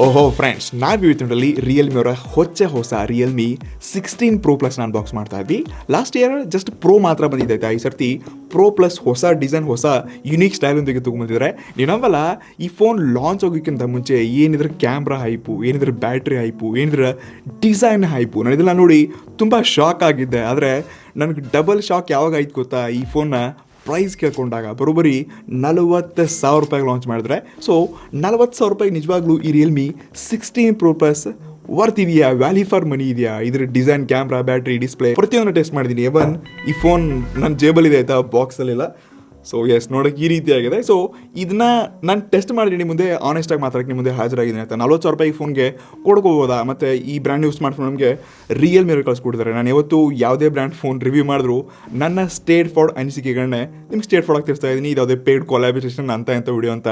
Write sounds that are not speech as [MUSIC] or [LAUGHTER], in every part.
ಓಹೋ ಫ್ರೆಂಡ್ಸ್ ನಾವು ಇವತ್ತಿನಲ್ಲಿ ರಿಯಲ್ಮಿ ಅವರ ಹೊಚ್ಚ ಹೊಸ Realme sixteen pro plus unbox ಮಾಡ್ತಾ ಇದ್ವಿ. ಲಾಸ್ಟ್ ಇಯರ್ ಜಸ್ಟ್ ಪ್ರೋ ಮಾತ್ರ ಬಂದಿದೆ ಆಯ್ತಾ ಈ ಸರ್ತಿ ಪ್ರೋ ಪ್ಲಸ್ ಹೊಸ ಡಿಸೈನ್ ಹೊಸ ಯುನೀಕ್ ಸ್ಟೈಲ್ ಒಂದಿಗೆ ತೊಗೊಂಬಂದಿದ್ದಾರೆ ನೀವು ನಂಬಲ್ಲ, ಈ ಫೋನ್ ಲಾಂಚ್ ಆಗೋಕ್ಕಿಂತ ಮುಂಚೆ ಏನಿದ್ರೆ ಕ್ಯಾಮ್ರಾ ಹೈಪು ಏನಿದ್ರೆ ಬ್ಯಾಟ್ರಿ ಹೈಪು ಏನಿದ್ರೆ ಡಿಸೈನ್ ಹೈಪು ನಾನು ಇದೆಲ್ಲ ನೋಡಿ ತುಂಬ ಶಾಕ್ ಆಗಿದ್ದೆ. ಆದರೆ ನನಗೆ ಡಬಲ್ ಶಾಕ್ ಯಾವಾಗ ಆಯ್ತು ಗೊತ್ತಾ? ಈ ಫೋನ್ನ ಪ್ರೈಸ್ ಕೇಳ್ಕೊಂಡಾಗ ಬರೋಬ್ಬರಿ ನಲವತ್ತು ಸಾವಿರ ರೂಪಾಯಿಗೆ ಲಾಂಚ್ ಮಾಡಿದ್ರೆ ಸೊ ನಲವತ್ತು ಸಾವಿರ ರೂಪಾಯಿಗೆ ನಿಜವಾಗ್ಲೂ ಈ Realme sixteen pro plus worth ಇದೆಯಾ? ವ್ಯಾಲಿ ಫಾರ್ ಮನಿ ಇದೆಯಾ? ಇದ್ರ ಡಿಸೈನ್ ಕ್ಯಾಮ್ರಾ ಬ್ಯಾಟ್ರಿ ಡಿಸ್ಪ್ಲೇ ಪ್ರತಿಯೊಂದು ಟೆಸ್ಟ್ ಮಾಡಿದ್ದೀನಿ. ಎವನ್ ಈ ಫೋನ್ ನನ್ನ ಜೇಬಲ್ಲಿದೆ ಆಯಿತಾ ಬಾಕ್ಸಲ್ಲಿಲ್ಲ ಸೊ ಎಸ್ ನೋಡೋಕೆ ಈ ರೀತಿ ಆಗಿದೆ ಸೊ ಇದನ್ನ ನಾನು ಟೆಸ್ಟ್ ಮಾಡಿದ್ದೀನಿ ಮುಂದೆ ಆನೆಸ್ಟಾಗಿ ಮಾತಾಡಕ್ಕೆ ನಿಮ್ಮ ಮುಂದೆ ಹಾಜರಾಗಿದ್ದೀನಿ ಅಂತ. ನಲ್ವತ್ತು ಸಾವಿರ ರೂಪಾಯಿ ಫೋನ್ಗೆ ಕೊಡ್ಕೋಬೋದಾ? ಮತ್ತು ಈ ಬ್ರ್ಯಾಂಡ್ ಯೂಸ್ ಸ್ಮಾರ್ಟ್ ನಮಗೆ ರಿಯಲ್ ಮೇಲೆ ಕಳಿಸ್ಕೊಡ್ತಾರೆ ನಾನು ಯಾವತ್ತು ಯಾವುದೇ ಬ್ರ್ಯಾಂಡ್ ಫೋನ್ ರಿವ್ಯೂ ಮಾಡಿದ್ರು ನನ್ನ ಸ್ಟೇಟ್ ಫಾರ್ಡ್ ಅನಿಸಿಕೆಗಳನ್ನೇ ನಿಮ್ಗೆ ಸ್ಟೇಟ್ ಫಾರ್ಡ್ ತಿಳಿಸ್ತಾ ಇದ್ದೀನಿ ಇದು ಯಾವುದೇ ಪೇಡ್ ಕೊಲಾಬ್ರೇಷನ್ ಅಂತ ಅಂತ ವಿಡಿಯೋ ಅಂತ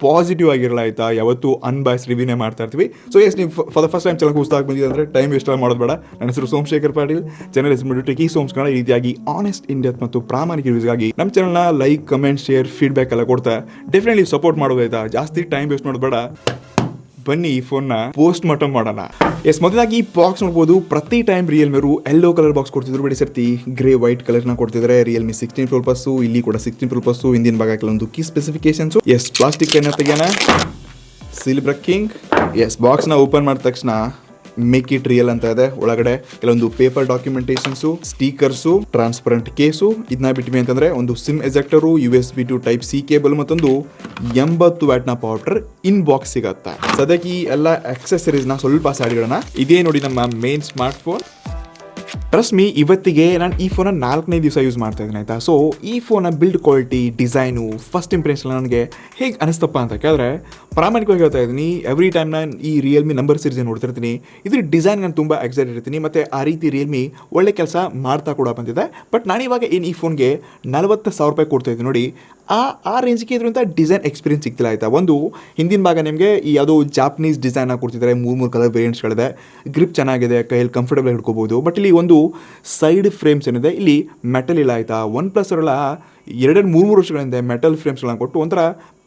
ಪಾಸಿಟಿವ್ ಆಗಿರಲ್ಲ ಆಯ್ತಾ ಯಾವತ್ತು ಅನ್ಬಾಯ್ಸ್ ರಿವ್ಯೂನೇ ಮಾಡ್ತಾ ಇರ್ತೀವಿ. ಸೊ ಎಸ್ ನೀವು for the first time channel ಆಗಿ ಬಂದಿದೆ ಅಂದರೆ ಟೈಮ್ ವೇಸ್ಟ್ ಮಾಡೋದು ಬೇಡ. ನನ್ನ ಹೆಸರು ಸೋಮಶೇಖರ್ ಪಾಟೀಲ್. ಚಾನಲ್ ಹೆಸರು ಟೆಕಿ ಸೋಮ್ಸ್ ಕನ್ನಡ ಈ ರೀತಿಯಾಗಿ ಆನೆಸ್ಟ್ ಇಂಡಿಯಾ ಮತ್ತು ಪ್ರಾಮಾಣಿಕ ರಿವ್ಯೂಸ್ಗಾಗಿ ನಮ್ಮ ಚಾನಲ್ನ ಲೈಕ್ ಕಮೆಂಟ್ ಶೇರ್ ಫೀಡ್ಬ್ಯಾಕ್ ಎಲ್ಲ ಕೊಡ್ತಾ ಡೆಫಿನೆಟ್ಲಿ ಸಪೋರ್ಟ್ ಮಾಡೋದು ಜಾಸ್ತಿ ಟೈಮ್ ವೇಸ್ಟ್ ಮಾಡೋದು ಬೇಡ. ಬನ್ನಿ ಈ ಫೋನ್ನ ಪೋಸ್ಟ್ ಮಾರ್ಟಮ್ ಮಾಡೋಣ. ಎಸ್ ಮೊದಲಾಗಿ ಈ ಬಾಕ್ಸ್ ನೋಡ್ಬೋದು. ಪ್ರತಿ ಟೈಮ್ ರಿಯಲ್ಮಿರು ಎಲ್ಲೋ ಕಲರ್ ಬಾಕ್ಸ್ ಕೊಡ್ತಿದ್ರು. ಬಿಡಿ ಸರ್ತಿ ಗ್ರೇ ವೈಟ್ ಕಲರ್ನ ಕೊಡ್ತಿದ್ರೆ. ರಿಯಲ್ಮಿ ಸಿಕ್ಸ್ಟೀನ್ ಟ್ವೆಲ್ ಪ್ಲಸ್ಸು ಇಲ್ಲಿ ಕೂಡ ಸಿಕ್ಸ್ಟೀನ್ ಟ್ವೆಲ್ ಪ್ಲಸ್ಸು ಹಿಂದಿನ ಭಾಗ ಕೆಲವೊಂದು ಕೀ ಸ್ಪೆಸಿಫಿಕೇಶನ್ಸು ಎಸ್ ಪ್ಲಾಸ್ಟಿಕ್ ಏನ ತೆಗೆಯೋಣ. ಸಿಲ್ ಬ್ರಕ್ಕಿಂಗ್ ಎಸ್ ಬಾಕ್ಸ್ನ ಓಪನ್ ಮಾಡಿದ ತಕ್ಷಣ ಮೇಕ್ ಇಟ್ ರಿಯಲ್ ಅಂತ ಇದೆ. ಒಳಗಡೆ ಕೆಲವೊಂದು paper documentations stickers transparent case ಇದನ್ನ ಬಿಟ್ವಿ ಅಂತಂದ್ರೆ ಒಂದು sim ejector U S B to type C cable ಮತ್ತೊಂದು ಎಂಬತ್ತು ವ್ಯಾಟ್ನ ಪೌಡರ್ ಇನ್ ಬಾಕ್ಸ್ ಸಿಗತ್ತೆ. ಸದ್ಯಕ್ಕೆ ಈ ಎಲ್ಲ ನ ಸ್ವಲ್ಪ ಸಾಡಿಗಳನ್ನ ಇದೇ ನೋಡಿ ನಮ್ಮ main smart phone trust me ಇವತ್ತಿಗೆ ನಾನು ಈ ಫೋನ ನಾಲ್ಕನೇ ದಿವಸ ಯೂಸ್ ಮಾಡ್ತಾ ಇದ್ದೀನಿ, ಆಯ್ತಾ? ಸೊ ಈ ಫೋನ build quality design first impression ನನಗೆ ಹೇಗೆ ಅನಿಸ್ತಪ್ಪ ಅಂತ ಕೇಳಿದ್ರೆ, ಪ್ರಾಮಾಣಿಕವಾಗಿ ಹೇಳ್ತಾ ಇದ್ದೀನಿ ಎವ್ರಿ ಟೈಮ್ ನಾನು ಈ ರಿಯಲ್ಮಿ ನಂಬರ್ ಸೀರೀಸ್ ನೋಡ್ತಿರ್ತೀನಿ ಇದ್ರ ಡಿಸೈನ್ ನಾನು ತುಂಬ ಎಕ್ಸೈಟ್ ಇರ್ತೀನಿ, ಮತ್ತು ಆ ರೀತಿ ರಿಯಲ್ಮಿ ಒಳ್ಳೆ ಕೆಲಸ ಮಾಡ್ತಾ ಕೂಡ ಬಂದಿದೆ. ಬಟ್ ನಾನು ಇವಾಗ ಏನು ಈ ಫೋನ್ಗೆ ನಲವತ್ತು ಸಾವಿರ ರೂಪಾಯಿ ಕೊಡ್ತಾ ಇದ್ದೀನಿ ನೋಡಿ, ಆ ಆ ರೇಂಜ್ಗೆ ಇದರಿಂದ ಡಿಸೈನ್ ಎಕ್ಸ್ಪೀರಿಯನ್ಸ್ ಸಿಗ್ತಿಲ್ಲ, ಆಯಿತಾ? ಒಂದು, ಹಿಂದಿನ ಭಾಗ ನಿಮಗೆ ಈ ಯಾವುದೋ ಜಾಪನೀಸ್ ಡಿಸೈನ್ ಕೊಡ್ತಿದ್ದಾರೆ, ಮೂರು ಮೂರು ಕಲರ್ ವೇರಿಯಂಟ್ಸ್ಗಳಿದೆ ಗ್ರಿಪ್ ಚೆನ್ನಾಗಿದೆ, ಕೈಯಲ್ಲಿ ಕಂಫರ್ಟಬಲ್ ಹಿಡ್ಕೋಬೋದು. ಬಟ್ ಇಲ್ಲಿ ಒಂದು ಸೈಡ್ ಫ್ರೇಮ್ಸ್ ಏನಿದೆ, ಇಲ್ಲಿ ಮೆಟಲ್ ಇಲ್ಲ ಆಯಿತಾ? ಒನ್ ಪ್ಲಸ್ ಅವರೆಲ್ಲ ಎರಡೆರಡು ಮೂರು ಮೂರು ವರ್ಷಗಳಿಂದ ಮೆಟಲ್ ಫ್ರೇಮ್ಸ್ಗಳನ್ನ ಕೊಟ್ಟು ಒಂಥರ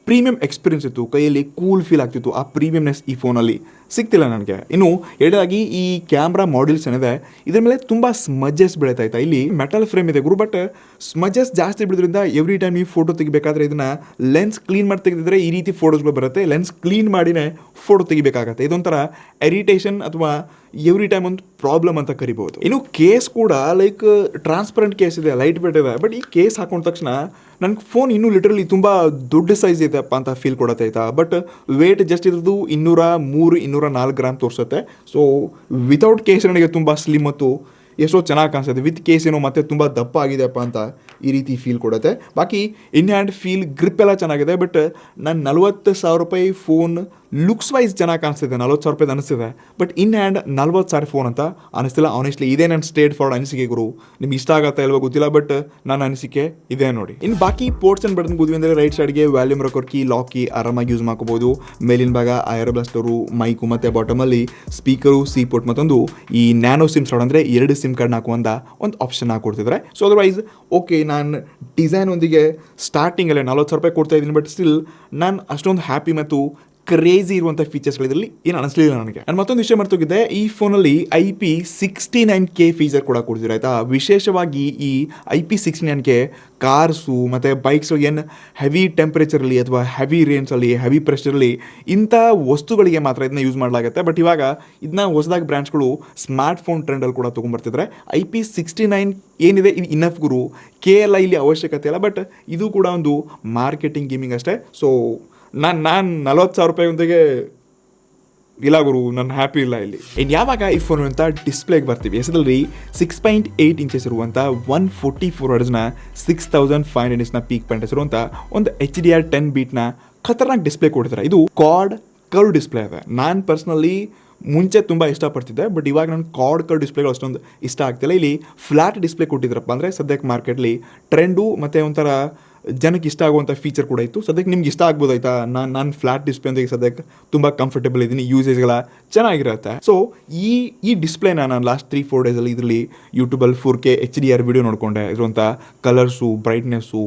ಪ್ರೀಮಿಯಂ ಎಕ್ಸ್ಪೀರಿಯನ್ಸ್ ಇತ್ತು. ಕೈಯಲ್ಲಿ ಕೂಲ್ ಫೀಲ್ ಆಗ್ತಿತ್ತು ಆ ಪ್ರೀಮಿಯಂನೆಸ್ ಈ ಫೋನಲ್ಲಿ ಸಿಗ್ತಿಲ್ಲ ನನಗೆ. ಇನ್ನು ಎರಡಾಗಿ ಈ ಕ್ಯಾಮ್ರಾ ಮಾಡ್ಯೂಲ್ಸ್ ಏನಿದೆ, ಇದ್ರ ಮೇಲೆ ತುಂಬ ಸ್ಮಜ್ಜಸ್ ಬೀಳ್ತಾ ಇತ್ತಾ. ಇಲ್ಲಿ ಮೆಟಲ್ ಫ್ರೇಮ್ ಇದೆ ಗುರು ಬಟ್ ಸ್ಮಜ್ಜಸ್ ಜಾಸ್ತಿ ಬಿಡೋದ್ರಿಂದ ಎವ್ರಿ ಟೈಮ್ ಈ ಫೋಟೋ ತೆಗಿಬೇಕಾದ್ರೆ ಇದನ್ನ ಲೆನ್ಸ್ ಕ್ಲೀನ್ ಮಾಡಿ ತೆಗೆದಿದ್ರೆ ಈ ರೀತಿ ಫೋಟೋಸ್ಗಳು ಬರುತ್ತೆ. ಲೆನ್ಸ್ ಕ್ಲೀನ್ ಮಾಡಿನೇ ಫೋಟೋ ತೆಗಿಬೇಕಾಗತ್ತೆ. ಇದೊಂಥರ ಎರಿಟೇಷನ್ ಅಥವಾ ಎವ್ರಿ ಟೈಮ್ ಒಂದು ಪ್ರಾಬ್ಲಮ್ ಅಂತ ಕರಿಬಹುದು ಇನ್ನು ಕೇಸ್ ಕೂಡ ಲೈಕ್ ಟ್ರಾನ್ಸ್ಪರೆಂಟ್ ಕೇಸ್ ಇದೆ ಲೈಟ್ ವೇಟ್ ಇದೆ. ಬಟ್ ಈ ಕೇಸ್ ಹಾಕೊಂಡ ತಕ್ಷಣ ನನಗೆ ಫೋನ್ ಇನ್ನೂ ಲಿಟ್ರಲಿ ತುಂಬ ದೊಡ್ಡ ಸೈಜ್ ಇದೆಪ್ಪ ಅಂತ ಫೀಲ್ ಕೊಡತ್ತೆ ಆಯ್ತಾ ಬಟ್ ವೇಟ್ ಜಸ್ಟ್ ಇರೋದು ಇನ್ನೂರ ಮೂರು, ಇನ್ನೂರ ನಾಲ್ಕು ಗ್ರಾಮ್ ತೋರಿಸುತ್ತೆ. ಸೊ ವಿತೌಟ್ ಕೇಸ್ ನನಗೆ ತುಂಬ ಸ್ಲಿಮ್ ಮತ್ತು ಎಷ್ಟೋ ಚೆನ್ನಾಗಿ ಕಾಣಿಸುತ್ತೆ ವಿತ್ ಕೇಸ್ ಏನೋ ಮತ್ತೆ ತುಂಬ ದಪ್ಪ ಆಗಿದೆಯಪ್ಪ ಅಂತ ಈ ರೀತಿ ಫೀಲ್ ಕೊಡುತ್ತೆ. ಬಾಕಿ ಇನ್ ಹ್ಯಾಂಡ್ ಫೀಲ್ ಗ್ರಿಪ್ ಎಲ್ಲ ಚೆನ್ನಾಗಿದೆ ಬಟ್ ನಾನು ನಲ್ವತ್ತು ಸಾವಿರ ರೂಪಾಯಿ ಫೋನ್ ಲುಕ್ಸ್ ವೈಸ್ ಚೆನ್ನಾಗಿ ಕಾಣಿಸ್ತಿದೆ. ನಲ್ವತ್ತು ಸಾವಿರ ರೂಪಾಯಿ ಅನಿಸ್ತಿದೆ. ಬಟ್ ಇನ್ ಹ್ಯಾಂಡ್ ನಲ್ವತ್ತು ಸಾವಿರ ಫೋನ್ ಅಂತ ಅನಿಸ್ತಿಲ್ಲ. ಆನೆಸ್ಟ್ಲಿ ಇದೇ ನನ್ನ ಸ್ಟೇಟ್ ಫಾರ್ಡ್ ಅನಿಸಿಕೆ ಗುರು. ನಿಮ್ಗೆ ಇಷ್ಟ ಆಗತ್ತಾ ಇಲ್ವೋ ಗೊತ್ತಿಲ್ಲ ಬಟ್ ನನ್ನ ಅನಿಸಿಕೆ ಇದೆ ನೋಡಿ. ಇನ್ನು ಬಾಕಿ ಪೋರ್ಟ್ಸ್ ಬಡ್ದು ಕೂದ್ವಿ ಅಂದರೆ ರೈಟ್ ಸೈಡ್ಗೆ volume record key lock key ಆರಾಮಾಗಿ ಯೂಸ್ ಮಾಡ್ಕೋಬೋದು. ಮೇಲಿನ ಭಾಗ ಐರ್ ಬ್ಲಾಸ್ಟರು ಮೈಕು ಮತ್ತು ಬಾಟಮಲ್ಲಿ ಸ್ಪೀಕರು ಸಿ ಪೋರ್ಟ್ ಮತ್ತೊಂದು ಈ ನ್ಯಾನೋ ಸಿಮ್ ಸ್ಲಾಟ್ ಅಂದರೆ ಎರಡು ಸಿಮ್ ಕಾರ್ಡ್ನ ಅಂತ ಒಂದು? ಆಪ್ಷನ್ ಹಾಕೊಡ್ತಿದ್ರೆ. ಸೊ ಅದರ್ವೈಸ್ ಓಕೆ ನಾನು ಡಿಸೈನ್ ಒಂದಿಗೆ ಸ್ಟಾರ್ಟಿಂಗಲ್ಲೇ ನಲ್ವತ್ತು ಸಾವಿರ ರೂಪಾಯಿ ಕೊಡ್ತಾ ಇದ್ದೀನಿ ಬಟ್ ಸ್ಟಿಲ್ ನಾನು ಅಷ್ಟೊಂದು ಹ್ಯಾಪಿ ಮತ್ತು ಕ್ರೇಜಿ ಇರುವಂಥ ಫೀಚರ್ಸ್ಗಳಿದ್ರಲ್ಲಿ ಏನು ಅನಿಸ್ಲಿಲ್ಲ ನನಗೆ. ನಾನು ಮತ್ತೊಂದು ವಿಷಯ ಮರ್ತೋಗಿದ್ದೆ ಈ ಫೋನಲ್ಲಿ I P sixty nine K feature ಕೂಡ ಕೊಡ್ತಿದ್ರು ಆಯಿತಾ? ವಿಶೇಷವಾಗಿ ಈ I P sixty nine K cars ಮತ್ತು ಬೈಕ್ಸ್ ಏನು ಹೆವಿ ಟೆಂಪ್ರೇಚರಲ್ಲಿ ಅಥವಾ ಹೆವಿ ರೇಂಜಲ್ಲಿ ಹೆವಿ ಪ್ರೆಷರಲ್ಲಿ ಇಂಥ ವಸ್ತುಗಳಿಗೆ ಮಾತ್ರ ಇದನ್ನ ಯೂಸ್ ಮಾಡಲಾಗುತ್ತೆ. ಬಟ್ ಇವಾಗ ಇದನ್ನ ಹೊಸದಾಗಿ ಬ್ರ್ಯಾಂಚ್ಗಳು ಸ್ಮಾರ್ಟ್ ಫೋನ್ ಟ್ರೆಂಡಲ್ಲಿ ಕೂಡ ತೊಗೊಂಬರ್ತಿದ್ರೆ ಐ ಪಿ ಸಿಕ್ಸ್ಟಿ ನೈನ್ ಏನಿದೆ, ಇದು ಇನಫ್ ಗುರು. ಕೆ ಎಲ್ಲ ಇಲ್ಲಿ ಅವಶ್ಯಕತೆ ಇಲ್ಲ ಬಟ್ ಇದು ಕೂಡ ಒಂದು ಮಾರ್ಕೆಟಿಂಗ್ ಗೇಮಿಂಗ್ ಅಷ್ಟೇ. ಸೊ ನಾನು ನಾನು ನಲ್ವತ್ತು ಸಾವಿರ ರೂಪಾಯಿ ಒಂದಿಗೆ ಇಲ್ಲ ಗುರು ನನ್ನ ಹ್ಯಾಪಿ ಇಲ್ಲ ಇಲ್ಲಿ. ಇನ್ನು ಯಾವಾಗ ಈ ಫೋನ್ ಅಂತ ಡಿಸ್ಪ್ಲೇಗೆ ಬರ್ತೀವಿ? ಹೆಸರಲ್ಲಿ ಸಿಕ್ಸ್ ಪಾಯಿಂಟ್ ಏಯ್ಟ್ ಇಂಚಸ್ ಇರುವಂಥ ಒನ್ ಫೋರ್ಟಿ ಫೋರ್ ವರ್ಡ್ಸ್ನ ಸಿಕ್ಸ್ ತೌಸಂಡ್ ಫೈವ್ ಹಂಡ್ರೆಡ್ಸ್ನ ಪೀಕ್ ಪಾಯಿಂಟ್ ಇರುವಂಥ ಒಂದು ಎಚ್ ಡಿ ಆರ್ ಟೆನ್ ಬೀಟ್ನ ಖತರ್ನಾಕ್ ಡಿಸ್ಪ್ಲೇ ಕೊಡ್ತಾರೆ. ಇದು ಕಾರ್ಡ್ ಕರ್ವ್ ಡಿಸ್ಪ್ಲೇ ಇದೆ ನಾನು ಪರ್ಸ್ನಲಿ ಮುಂಚೆ ತುಂಬ ಇಷ್ಟಪಡ್ತಿದ್ದೆ ಬಟ್ ಇವಾಗ ನಾನು ಕಾರ್ಡ್ ಕರ್ ಡಿಸ್ಪ್ಲೇಗಳು ಅಷ್ಟೊಂದು ಇಷ್ಟ ಆಗ್ತಿಲ್ಲ. ಇಲ್ಲಿ ಫ್ಲಾಟ್ ಡಿಸ್ಪ್ಲೇ ಕೊಟ್ಟಿದ್ರಪ್ಪ ಅಂದರೆ ಸದ್ಯಕ್ಕೆ ಮಾರ್ಕೆಟ್ಲಿ ಟ್ರೆಂಡು ಮತ್ತು ಒಂಥರ ಜನಕ್ಕೆ ಇಷ್ಟ ಆಗುವಂಥ ಫೀಚರ್ ಕೂಡ ಇತ್ತು. ಸದ್ಯಕ್ಕೆ ನಿಮ್ಗೆ ಇಷ್ಟ ಆಗ್ಬೋದು ಆಯ್ತಾ? ನಾನು ನಾನು ಫ್ಲಾಟ್ ಡಿಸ್ಪ್ಲೇ ಅಂತ ಸದ್ಯಕ್ಕೆ ತುಂಬ ಕಂಫರ್ಟೇಬಲ್ ಇದ್ದೀನಿ ಯೂಸೇಜ್ಗಳ ಚೆನ್ನಾಗಿರುತ್ತೆ. ಸೊ ಈ ಈ ಡಿಸ್ಪ್ಲೇನ ನಾನು ಲಾಸ್ಟ್ ತ್ರೀ ಫೋರ್ ಡೇಸಲ್ಲಿ ಇದರಲ್ಲಿ ಯೂಟ್ಯೂಬಲ್ಲಿ four K H D R video ನೋಡಿಕೊಂಡೆ. ಇರುವಂಥ ಕಲರ್ಸು ಬ್ರೈಟ್ನೆಸ್ಸು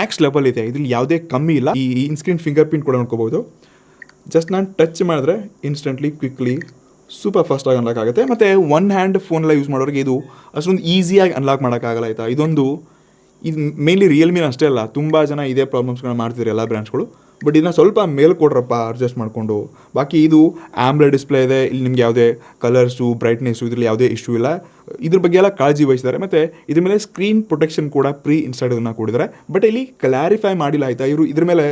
ನೆಕ್ಸ್ಟ್ ಲೆವೆಲ್ ಇದೆ. ಇದ್ರಲ್ಲಿ ಯಾವುದೇ ಕಮ್ಮಿ ಇಲ್ಲ. ಈ ಇನ್ಸ್ಕ್ರೀನ್ ಫಿಂಗರ್ ಪ್ರಿಂಟ್ ಕೂಡ ನೋಡ್ಕೋಬೋದು. ಜಸ್ಟ್ ನಾನು ಟಚ್ ಮಾಡಿದ್ರೆ ಇನ್ಸ್ಟೆಂಟ್ಲಿ ಕ್ವಿಕ್ಲಿ ಸೂಪರ್ ಫಾಸ್ಟಾಗಿ ಅನ್ಲಾಕ್ ಆಗುತ್ತೆ. ಮತ್ತು ಒನ್ ಹ್ಯಾಂಡ್ ಫೋನೆಲ್ಲ ಯೂಸ್ ಮಾಡೋರಿಗೆ ಇದು ಅಷ್ಟೊಂದು ಈಸಿಯಾಗಿ ಅನ್ಲಾಕ್ ಮಾಡೋಕ್ಕಾಗಲ್ಲ ಆಯಿತಾ? ಇದೊಂದು ಇದು ಮೇನ್ಲಿ ರಿಯಲ್ಮಿನ ಅಷ್ಟೇ ಅಲ್ಲ, ತುಂಬ ಜನ ಇದೇ ಪ್ರಾಬ್ಲಮ್ಸ್ಗಳನ್ನ ಮಾಡ್ತಿದ್ರು ಎಲ್ಲ ಬ್ರ್ಯಾಂಡ್ಸ್ಗಳು ಬಟ್ ಇದನ್ನ ಸ್ವಲ್ಪ ಮೇಲೆ ಕೊಡ್ರಪ್ಪ ಅಡ್ಜಸ್ಟ್ ಮಾಡಿಕೊಂಡು. ಬಾಕಿ ಇದು ಆಮ್ಲೆ ಡಿಸ್ಪ್ಲೇ ಇದೆ, ಇಲ್ಲಿ ನಿಮ್ಗೆ ಯಾವುದೇ ಕಲರ್ಸು ಬ್ರೈಟ್ನೆಸ್ಸು ಇದರಲ್ಲಿ ಯಾವುದೇ ಇಶ್ಯೂ ಇಲ್ಲ. ಇದ್ರ ಬಗ್ಗೆ ಎಲ್ಲ ಕಾಳಜಿ ವಹಿಸಿದ್ದಾರೆ. ಮತ್ತೆ ಇದ್ರ ಮೇಲೆ ಸ್ಕ್ರೀನ್ ಪ್ರೊಟೆಕ್ಷನ್ ಕೂಡ ಪ್ರೀ ಇನ್ಸ್ಟಾಲ್ಡ್ ಅನ್ನ ಕೊಡಿದ್ದಾರೆ. ಬಟ್ ಇಲ್ಲಿ ಕ್ಲಾರಿಫೈ ಮಾಡಿಲ್ಲ ಆಯ್ತಾ? ಇವರು ಇದ್ರ ಮೇಲೆ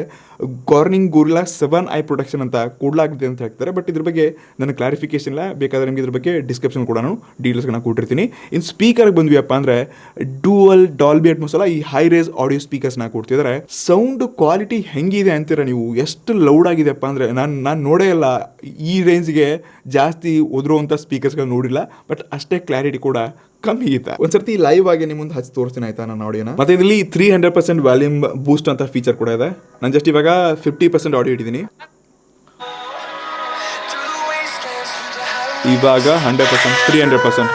Corning Gorilla seven i protection ಅಂತ ಕೊಡಲಾಗಿದೆ ಅಂತ ಹೇಳ್ತಾರೆ ಬಟ್ ಇದ್ರ ಬಗ್ಗೆ ನನಗೆ ಕ್ಲಾರಿಫಿಕೇಶನ್ ಇಲ್ಲ. ಬೇಕಾದ್ರೆ ನಿಮಗೆ ಇದ್ರ ಬಗ್ಗೆ ಡಿಸ್ಕ್ರಿಪ್ಷನ್ ಕೂಡ ನಾನು ಡೀಟೇಲ್ಸ್ಗಳನ್ನ ಕೊಟ್ಟಿರ್ತೀನಿ. ಇನ್ನು ಸ್ಪೀಕರ್ಗೆ ಬಂದ್ವಿಯಪ್ಪ ಅಂದ್ರೆ ಡೂವಲ್ ಡಾಲ್ಬಿ ಅಟ್ಮೋಸ್ ಅಲ್ಲ, ಈ ಹೈ ರೇಸ್ ಆಡಿಯೋ ಸ್ಪೀಕರ್ಸ್ನ ಕೊಡ್ತಿದ್ದಾರೆ. ಸೌಂಡ್ ಕ್ವಾಲಿಟಿ ಹೆಂಗಿದೆ ಅಂತೀರ ನೀವು? ಎಷ್ಟು ಲೌಡ್ ಆಗಿದೆಪ್ಪ ಅಂದ್ರೆ ನಾನು ನಾನು ನೋಡೇ ಇಲ್ಲ. ಈ ರೇಂಜ್ಗೆ ಜಾಸ್ತಿ ಒದರುವಂಥ ಸ್ಪೀಕರ್ಸ್ಗಳು ನೋಡಿಲ್ಲ. ಬಟ್ ಅಷ್ಟೇ ಕ್ಲಾರಿಟಿ ಕೂಡ ಕಮ್ಮಿ ಇದೆ. ಒಂದ್ಸರ್ತಿ ಲೈವ್ ಆಗಿ ನಿಮ್ಮ ಮುಂದೆ ಹಚ್ಚಿ ತೋರಿಸ್ತೀನಿ ಆಯ್ತಾ ನಾನು ಆಡಿಯೋನ ಮತ್ತೆ ಇದರಲ್ಲಿ three hundred percent volume boost ಅಂತ ಫೀಚರ್ ಕೂಡ ಇದೆ. ನಾನು ಜಸ್ಟ್ ಇವಾಗ ಫಿಫ್ಟಿ ಪರ್ಸೆಂಟ್ ಆಡಿಯೋ ಇಟ್ಟಿದ್ದೀನಿ. ಇವಾಗ hundred percent three hundred percent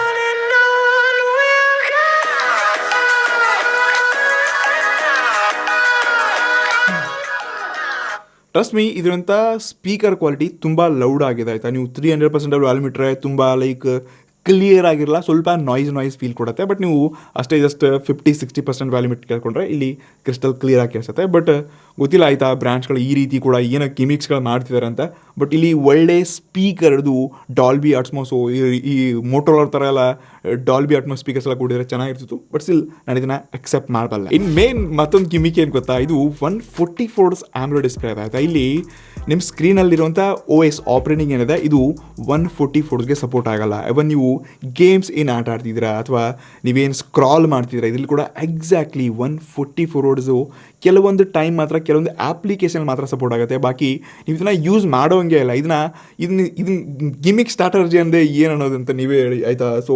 trust me ಇದರಂತ speaker quality ತುಂಬ ಲೌಡ್ ಆಗಿದೆ ಆಯಿತಾ. ನೀವು ತ್ರೀ ಹಂಡ್ರೆಡ್ ಪರ್ಸೆಂಟ್ ವ್ಯಾಲ್ಯೂಮೀಟ್ರೆ ತುಂಬ ಲೈಕ್ ಕ್ಲಿಯರ್ ಆಗಿರಲ್ಲ, ಸ್ವಲ್ಪ ನಾಯ್ಸ್ ನಾಯ್ಸ್ ಫೀಲ್ ಕೊಡುತ್ತೆ. ಬಟ್ ನೀವು ಅಷ್ಟೇ ಜಸ್ಟ್ ಫಿಫ್ಟಿ ಸಿಕ್ಸ್ಟಿ ಪರ್ಸೆಂಟ್ ವ್ಯಾಲ್ಯೂಮಿಟ್ ಕೇಳ್ಕೊಂಡ್ರೆ ಇಲ್ಲಿ ಕ್ರಿಸ್ಟಲ್ ಕ್ಲಿಯರ್ ಆಗಿ ಕೇಳಿಸುತ್ತೆ. ಬಟ್ ಗೊತ್ತಿಲ್ಲ, ಆಯಿತಾ ಬ್ರ್ಯಾಂಡ್ಸ್ಗಳು ಈ ರೀತಿ ಕೂಡ ಏನೋ ಕಿಮಿಕ್ಸ್ಗಳು ಮಾಡ್ತಿದ್ದಾರೆ ಅಂತ. ಬಟ್ ಇಲ್ಲಿ ಒಳ್ಳೆ ಸ್ಪೀಕರ್ ಹಿಡಿದು ಡಾಲ್ಬಿ ಅಟ್ಮೋಸು ಈ ಮೋಟೋಲರ್ ಥರ ಎಲ್ಲ ಡಾಲ್ಬಿ ಅಟ್ಮೋಸ್ ಸ್ಪೀಕರ್ಸ್ ಎಲ್ಲ ಕೂಡಿದ್ರೆ ಚೆನ್ನಾಗಿರ್ತಿತ್ತು. ಬಟ್ ಸ್ಟಿಲ್ ನಾನು ಇದನ್ನ ಅಕ್ಸೆಪ್ಟ್ ಮಾಡಬಲ್ಲ. ಇನ್ನು ಮೇನ್ ಮತ್ತೊಂದು ಕಿಮಿಕೆ ಏನು ಗೊತ್ತಾ? ಇದು one forty fours AMOLED display ಆಯ್ತಾ ಇಲ್ಲಿ ನಿಮ್ಮ ಸ್ಕ್ರೀನಲ್ಲಿರುವಂಥ ಓ ಎಸ್ ಆಪ್ರೇಟಿಂಗ್ ಏನಿದೆ, ಇದು ಒನ್ ಫೋರ್ಟಿ ಫೋರ್ಸ್ಗೆ ಸಪೋರ್ಟ್ ಆಗಲ್ಲ. ಇವನ್ ನೀವು ಗೇಮ್ಸ್ ಏನು ಆಟ ಆಡ್ತಿದ್ದೀರಾ, ಅಥವಾ ನೀವೇನು ಸ್ಕ್ರಾಲ್ ಮಾಡ್ತಿದ್ದೀರಾ, ಇದರಲ್ಲಿ ಕೂಡ exactly one forty four hertz ಕೆಲವೊಂದು ಟೈಮ್ ಮಾತ್ರ, ಕೆಲವೊಂದು ಆ್ಯಪ್ಲಿಕೇಶನ್ ಮಾತ್ರ ಸಪೋರ್ಟ್ ಆಗುತ್ತೆ. ಬಾಕಿ ನೀವು ಇದನ್ನ ಯೂಸ್ ಮಾಡೋಂಗೆ ಇಲ್ಲ. ಇದನ್ನ ಇದನ್ನ ಇದನ್ನ ಗಿಮಿಕ್ ಸ್ಟ್ರಾಟರ್ಜಿ ಅಂದರೆ ಏನು ಅಂತ ನೀವೇ ಹೇಳಿ, ಆಯಿತಾ? ಸೊ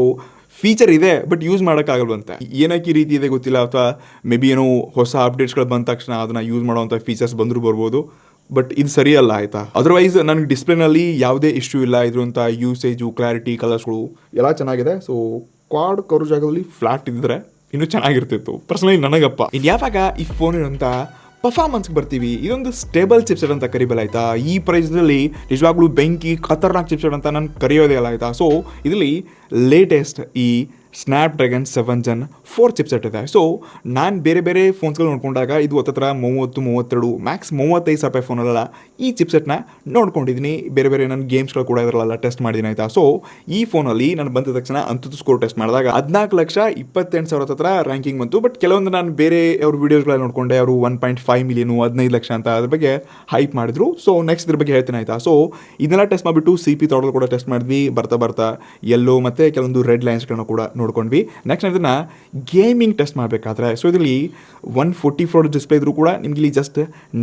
ಫೀಚರ್ ಇದೆ ಬಟ್ ಯೂಸ್ ಮಾಡೋಕ್ಕಾಗಲ್ವಂತೆ. ಏನಕ್ಕೆ ಈ ರೀತಿ ಇದೆ ಗೊತ್ತಿಲ್ಲ, ಅಥವಾ ಮೇ ಬಿ ಏನೋ ಹೊಸ ಅಪ್ಡೇಟ್ಸ್ಗಳು ಬಂದ ತಕ್ಷಣ ಅದನ್ನು ಯೂಸ್ ಮಾಡೋವಂಥ ಫೀಚರ್ಸ್ ಬಂದರೂ ಬರ್ಬೋದು ಬಟ್ ಇದು ಸರಿಯಲ್ಲ, ಆಯಿತಾ? ಅದರ್ವೈಸ್ ನನಗೆ ಡಿಸ್ಪ್ಲೇನಲ್ಲಿ ಯಾವುದೇ ಇಶ್ಯೂ ಇಲ್ಲ ಇದ್ರಂಥ ಯೂಸೇಜು ಕ್ಲಾರಿಟಿ ಕಲರ್ಸ್ಗಳು ಎಲ್ಲ ಚೆನ್ನಾಗಿದೆ. ಸೊ ಕ್ವಾಡ್ ಕರು ಜಾಗದಲ್ಲಿ ಫ್ಲಾಟ್ ಇದ್ದರೆ ಇನ್ನೂ ಚೆನ್ನಾಗಿರ್ತಿತ್ತು. ಪರ್ಸನಲಿ ನನಗಪ್ಪ. ಇನ್ನು ಯಾವಾಗ ಈ ಫೋನ್ ಪರ್ಫಾರ್ಮೆನ್ಸ್ಗೆ ಬರ್ತೀವಿ. ಇದೊಂದು ಸ್ಟೇಬಲ್ ಚಿಪ್ಸೆಟ್ ಅಂತ ಕರಿಬಲ್ಲ ಆಯ್ತಾ? ಈ ಪ್ರೈಸ್ನಲ್ಲಿ ನಿಜವಾಗ್ಲೂ ಬೆಂಕಿ, ಖತರ್ನಾಕ್ ಚಿಪ್ಸೆಟ್ ಅಂತ ನಾನು ಕರೆಯೋದೇ ಅಲ್ಲ ಆಯ್ತಾ? ಸೊ ಇದರಲ್ಲಿ ಲೇಟೆಸ್ಟ್ ಈ Snapdragon seven gen four chipset ಇದೆ. ಸೊ ನಾನು ಬೇರೆ ಬೇರೆ ಫೋನ್ಸ್ಗಳು ನೋಡ್ಕೊಂಡಾಗ ಇದು ಹತ್ತತ್ರ ಮೂವತ್ತು, ಮೂವತ್ತೆರಡು ಮ್ಯಾಕ್ಸ್ ಮೂವತ್ತೈದು ಸಾವಿರ ಫೋನಲ್ಲ ಈ ಚಿಪ್ಸೆಟ್ನ ನೋಡ್ಕೊಂಡಿದ್ದೀನಿ ಬೇರೆ ಬೇರೆ ನನ್ನ ಗೇಮ್ಸ್ಗಳು ಕೂಡ ಇದರಲ್ಲ ಟೆಸ್ಟ್ ಮಾಡಿದ್ದೀನಿ ಆಯಿತಾ. ಸೊ ಈ ಫೋನಲ್ಲಿ ನಾನು ಬಂದ ತಕ್ಷಣ ಅಂತದ ಸ್ಕೋರ್ ಟೆಸ್ಟ್ ಮಾಡಿದಾಗ ಹದಿನಾಲ್ಕು ಲಕ್ಷ ಇಪ್ಪತ್ತೆಂಟು ಸಾವಿರ ಹತ್ರ ರ್ಯಾಂಕಿಂಗ್ ಬಂತು. ಬಟ್ ಕೆಲವೊಂದು ನಾನು ಬೇರೆ ಅವ್ರ ವೀಡಿಯೋಸ್ಗಳಲ್ಲಿ ನೋಡಿಕೊಂಡೆ, ಅವರು ಒನ್ ಪಾಯಿಂಟ್ ಫೈವ್ ಮಿಲಿಯನು ಹದಿನೈದು ಲಕ್ಷ ಅಂತ ಅದ್ರ ಬಗ್ಗೆ ಹೈಪ್ ಮಾಡಿದ್ರು. ಸೊ ನೆಕ್ಸ್ಟ್ ಇದ್ರ ಬಗ್ಗೆ ಹೇಳ್ತೀನಿ ಆಯಿತಾ. ಸೊ ಇದನ್ನೆಲ್ಲ ಟೆಸ್ಟ್ ಮಾಡಿಬಿಟ್ಟು ಸಿ ಪಿ ತೋಡಲ್ ಕೂಡ ಟೆಸ್ಟ್ ಮಾಡಿದ್ವಿ. ಬರ್ತಾ ಬರ್ತಾ ಎಲ್ಲೋ ಮತ್ತು ಕೆಲವೊಂದು ರೆಡ್ ಲೈನ್ಸ್ಗಳನ್ನ ಕೂಡ ನೋಡ್ಕೊಂಡ್ವಿ. ನೆಕ್ಸ್ಟ್ ಇದನ್ನು ಗೇಮಿಂಗ್ ಟೆಸ್ಟ್ ಮಾಡಬೇಕಾದ್ರೆ ಸೊ ಇದರಲ್ಲಿ ಒನ್ ಫೋರ್ಟಿ ಫೋರ್ ಡಿಸ್ಪ್ಲೇ ಇದ್ರೂ ಕೂಡ ನಿಮ್ಗೆ ಇಲ್ಲಿ ಜಸ್ಟ್